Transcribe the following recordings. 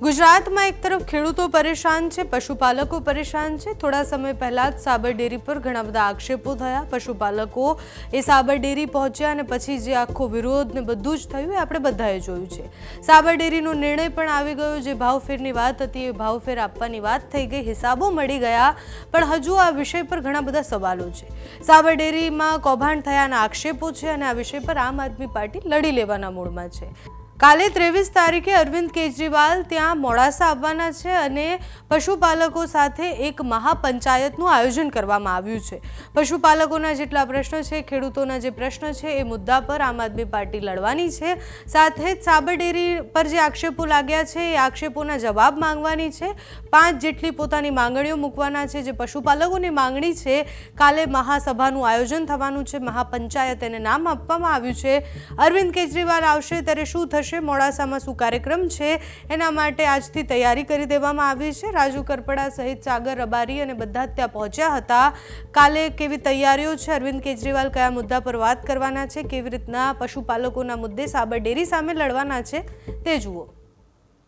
ગુજરાતમાં એક તરફ ખેડૂતો પરેશાન છે, પશુપાલકો પરેશાન છે. થોડા સમય પહેલાં જ સાબર ડેરી પર ઘણા બધા આક્ષેપો થયા. પશુપાલકો એ સાબર ડેરી પહોંચ્યા અને પછી જે આખો વિરોધ ને બધું જ થયું એ આપણે બધાએ જોયું છે. સાબર ડેરીનો નિર્ણય પણ આવી ગયો, જે ભાવફેરની વાત હતી એ ભાવફેર આપવાની વાત થઈ ગઈ. હિસાબો મળી ગયા, પણ હજુ આ વિષય પર ઘણા બધા સવાલો છે. સાબર ડેરીમાં કૌભાંડ થયાના આક્ષેપો છે અને આ વિષય પર આમ આદમી પાર્ટી લડી લેવાના મૂડમાં છે. કાલે ત્રેવીસ તારીખે અરવિંદ કેજરીવાલ ત્યાં મોડાસા આવવાના છે અને પશુપાલકો સાથે એક મહાપંચાયતનું આયોજન કરવામાં આવ્યું છે. પશુપાલકોના જેટલા પ્રશ્ન છે, ખેડૂતોના જે પ્રશ્ન છે, એ મુદ્દા પર આમ આદમી પાર્ટી લડવાની છે. સાથે જ સાબરડેરી પર જે આક્ષેપો લાગ્યા છે, એ આક્ષેપોના જવાબ માંગવાની છે. પાંચ જેટલી પોતાની માંગણીઓ મૂકવાના છે, જે પશુપાલકોની માંગણી છે, કાલે મહાસભાનું આયોજન થવાનું છે. મહાપંચાયત એને નામ આપવામાં આવ્યું છે. અરવિંદ કેજરીવાલ આવશે ત્યારે શું થશે? મોડાસામાં શું કાર્યક્રમ છે એના માટે આજથી તૈયારી કરી દેવામાં આવી છે. રાજુ કરપડા સહિત સાગર, રબારી અને બધા જ ત્યાં પહોંચ્યા હતા. કાલે કેવી તૈયારીઓ છે? અરવિંદ કેજરીવાલ કયા મુદ્દા પર વાત કરવાના છે? કેવી રીતના પશુપાલકોના મુદ્દે સાબર ડેરી સામે લડવાના છે તે જુઓ.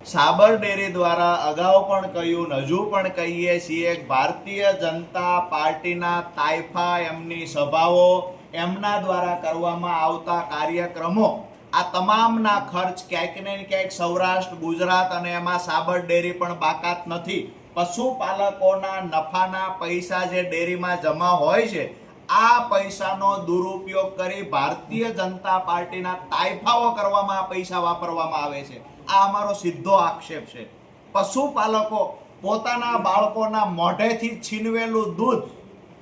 સાબર ડેરી દ્વારા અગાઉ પણ કહ્યું, હજુ પણ કહીએ છીએ, ભારતીય જનતા પાર્ટીના તાઇફા એમની સભાઓ એમના દ્વારા કરવામાં આવતા કાર્યક્રમો આ તમામના ખર્ચ ક્યાંક ને ક્યાંક સૌરાષ્ટ્ર, ગુજરાત અને એમાં સાબર ડેરી પણ બાકાત નથી. પશુપાલકોના નફાના પૈસા જે ડેરીમાં જમા હોય છે, આ પૈસાનો દુરુપયોગ કરી ભારતીય જનતા પાર્ટીના તાઇફાઓ કરવામાં આ પૈસા વાપરવામાં આવે છે. આ અમારો સીધો આક્ષેપ છે. પશુપાલકો પોતાના બાળકોના મોઢેથી છીનવેલું દૂધ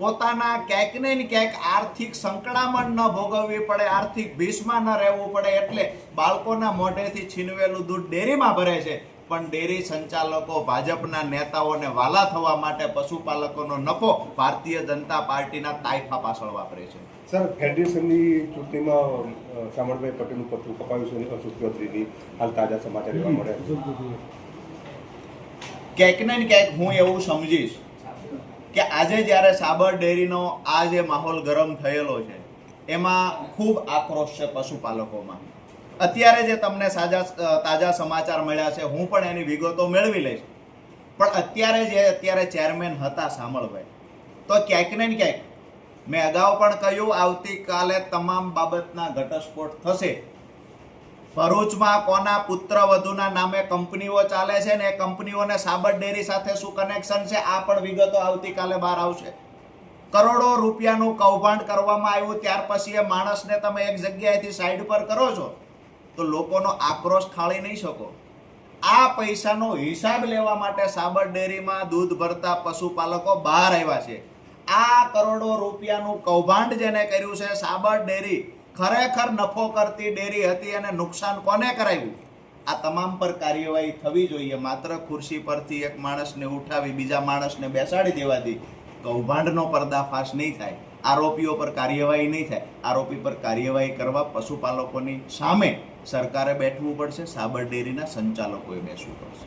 પોતાના ક્યાંક ને ક્યાંક આર્થિક સંકળામણ ન ભોગવવી પડે આર્થિક ભીષમાં ન રહેવું પડે એટલે બાળકોના મોઢેથી છીનવેલું દૂધ ડેરીમાં ભરે છે. પણ ડેરી સંચાલકો ભાજપના નેતાઓને વાલા થવા માટે પશુપાલકોનો નફો ભારતીય જનતા પાર્ટીના તાઇફા પાછળ વાપરે છે. સર ફેડરેશનની ચૂંટણીમાં શામળભાઈ પટેલનું પત્ર કપાયું છે અશોક ચૌધરીની હાલ તાજા સમાચાર એવા મળ્યા ક્યાંક ને ક્યાંક હું એવું સમજીશ કે આજે જ્યારે સાબર ડેરીનો આ જે માહોલ ગરમ થયેલો છે, એમાં ખૂબ આક્રોશ છે પશુપાલકોમાં. અત્યારે જે તમને સાજા, તાજા સમાચાર મળ્યા છે, હું પણ એની વિગતો મેળવી લઈશ. પણ અત્યારે જે અત્યારે ચેરમેન હતા સામળભાઈ, તો ક્યાંક ને ક્યાંક મેં અગાઉ પણ કહ્યું, આવતીકાલે તમામ બાબતના ઘટસ્ફોટ થશે. ભરૂચમાં કોના પુત્ર વધુના નામે કંપનીઓ ચાલે છે ને એ કંપનીઓને સાબર ડેરી સાથે શું કનેક્શન છે? આ પણ વિગતો આવતીકાલે બહાર આવશે. કરોડો રૂપિયાનું કૌભાંડ કરવામાં આવ્યું, ત્યાર પછી એ માણસને તમે એક જગ્યાએથી સાઈડ પર કરો છો, તો લોકોનો આક્રોશ ખાળી નહીં શકો. આ પૈસાનો હિસાબ લેવા માટે સાબર ડેરીમાં દૂધ ભરતા પશુપાલકો બહાર આવ્યા છે. આ કરોડો રૂપિયાનું કૌભાંડ જેને કર્યું છે સાબર ડેરી ખરેખર નફો કરતી ડેરી હતી અને નુકસાન કોને કરાવ્યું? આ તમામ પર કાર્યવાહી થવી જોઈએ. માત્ર ખુરશી પરથી એક માણસને ઉઠાવી બીજા માણસને બેસાડી દેવાથી કૌભાંડનો પર્દાફાશ નહીં થાય. આરોપીઓ પર કાર્યવાહી નહીં થાય. આરોપી પર કાર્યવાહી કરવા પશુપાલકોની સામે સરકારે બેઠવું પડશે, સાબર ડેરીના સંચાલકોએ બેસવું પડશે.